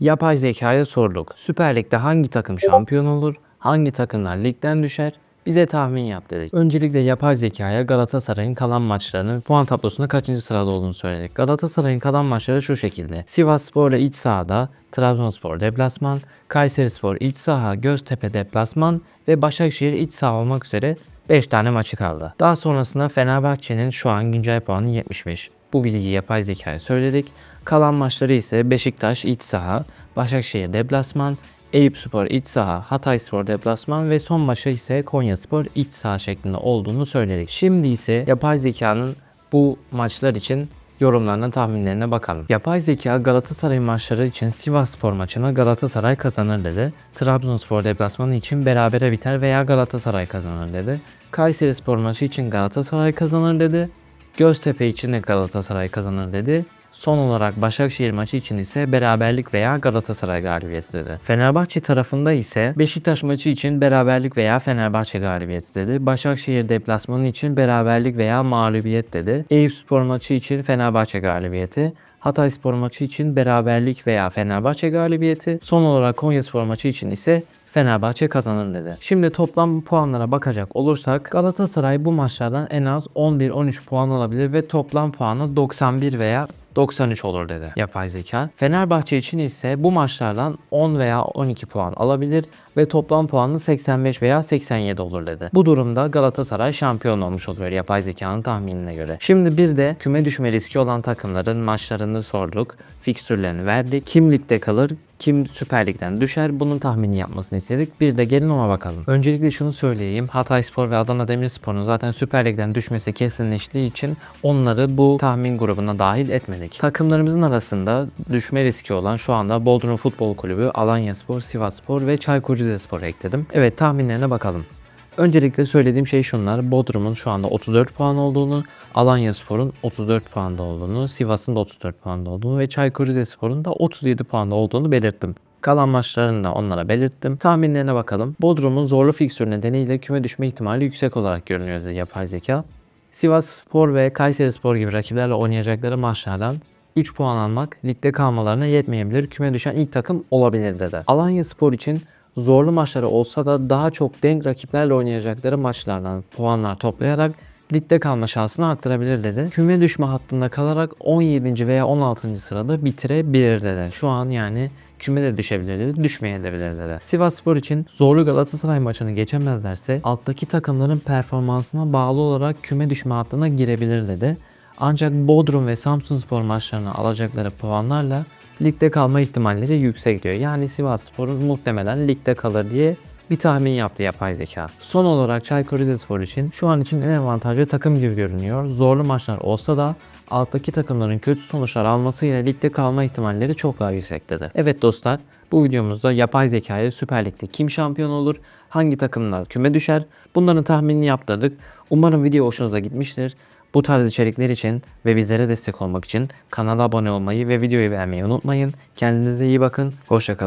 Yapay zekaya sorduk. Süper Lig'de hangi takım şampiyon olur? Hangi takımlar ligden düşer? Bize tahmin yap dedik. Öncelikle yapay zekaya Galatasaray'ın kalan maçlarını puan tablosunda kaçıncı sırada olduğunu söyledik. Galatasaray'ın kalan maçları şu şekilde. Sivasspor ile iç sahada, Trabzonspor deplasman, Kayserispor iç saha, Göztepe deplasman ve Başakşehir iç saha olmak üzere 5 tane maçı kaldı. Daha sonrasında Fenerbahçe'nin şu an güncel puanı 75. Bu bilgiyi yapay zekaya söyledik. Kalan maçları ise Beşiktaş iç saha, Başakşehir deplasman, Eyüpspor iç saha, Hatayspor deplasman ve son maçı ise Konyaspor iç saha şeklinde olduğunu söyledik. Şimdi ise yapay zekanın bu maçlar için yorumlarına, tahminlerine bakalım. Yapay zeka Galatasaray maçları için Sivasspor maçına Galatasaray kazanır dedi. Trabzonspor deplasmanı için berabere biter veya Galatasaray kazanır dedi. Kayserispor maçı için Galatasaray kazanır dedi. Göztepe için de Galatasaray kazanır dedi. Son olarak Başakşehir maçı için ise beraberlik veya Galatasaray galibiyeti dedi. Fenerbahçe tarafında ise Beşiktaş maçı için beraberlik veya Fenerbahçe galibiyeti dedi. Başakşehir deplasmanı için beraberlik veya mağlubiyet dedi. Eyüpspor maçı için Fenerbahçe galibiyeti. Hatayspor maçı için beraberlik veya Fenerbahçe galibiyeti. Son olarak Konyaspor maçı için ise Fenerbahçe kazanır dedi. Şimdi toplam puanlara bakacak olursak Galatasaray bu maçlardan en az 11-13 puan alabilir ve toplam puanı 91 veya 93 olur dedi yapay zeka. Fenerbahçe için ise bu maçlardan 10 veya 12 puan alabilir ve toplam puanı 85 veya 87 olur dedi. Bu durumda Galatasaray şampiyon olmuş oluyor yapay zekanın tahminine göre. Şimdi bir de küme düşme riski olan takımların maçlarını sorduk. Fikstürlerini verdik. Kim ligde kalır, kim Süper Lig'den düşer bunun tahmini yapmasını istedik. Bir de gelin ona bakalım. Öncelikle şunu söyleyeyim. Hatayspor ve Adana Demirspor'un zaten Süper Lig'den düşmesi kesinleştiği için onları bu tahmin grubuna dahil etmedik. Takımlarımızın arasında düşme riski olan şu anda Bodrum Futbol Kulübü, Alanyaspor, Sivasspor ve Çaykur Rizespor ekledim. Evet tahminlerine bakalım. Öncelikle söylediğim şey şunlar. Bodrum'un şu anda 34 puan olduğunu, Alanyaspor'un 34 puanda olduğunu, Sivas'ın da 34 puanda olduğunu ve Çaykur Rizespor'un da 37 puanda olduğunu belirttim. Kalan maçlarını da onlara belirttim. Tahminlerine bakalım. Bodrum'un zorlu fiksür nedeniyle küme düşme ihtimali yüksek olarak görünüyor dedi yapay zeka. Sivas Spor ve Kayseri Spor gibi rakiplerle oynayacakları maçlardan 3 puan almak ligde kalmalarına yetmeyebilir. Küme düşen ilk takım olabilir dedi. Alanya Spor için zorlu maçları olsa da daha çok denk rakiplerle oynayacakları maçlardan puanlar toplayarak ligde kalma şansını arttırabilir dedi. Küme düşme hattında kalarak 17. veya 16. sırada bitirebilir dedi. Şu an yani küme de düşebilir dedi, düşmeyebilir dedi. Sivas Spor için zorlu Galatasaray maçını geçemezlerse alttaki takımların performansına bağlı olarak küme düşme hattına girebilir dedi. Ancak Bodrum ve Samsunspor maçlarını alacakları puanlarla ligde kalma ihtimalleri yüksek diyor. Yani Sivasspor'un muhtemelen ligde kalır diye bir tahmin yaptı yapay zeka. Son olarak Çaykur Rizespor için şu an için en avantajlı takım gibi görünüyor. Zorlu maçlar olsa da alttaki takımların kötü sonuçlar almasıyla ligde kalma ihtimalleri çok daha yüksek dedi. Evet dostlar bu videomuzda yapay zekaya Süper Lig'de kim şampiyon olur, hangi takımlar küme düşer bunların tahminini yaptırdık. Umarım video hoşunuza gitmiştir. Bu tarz içerikler için ve bizlere destek olmak için kanala abone olmayı ve videoyu beğenmeyi unutmayın. Kendinize iyi bakın. Hoşçakalın.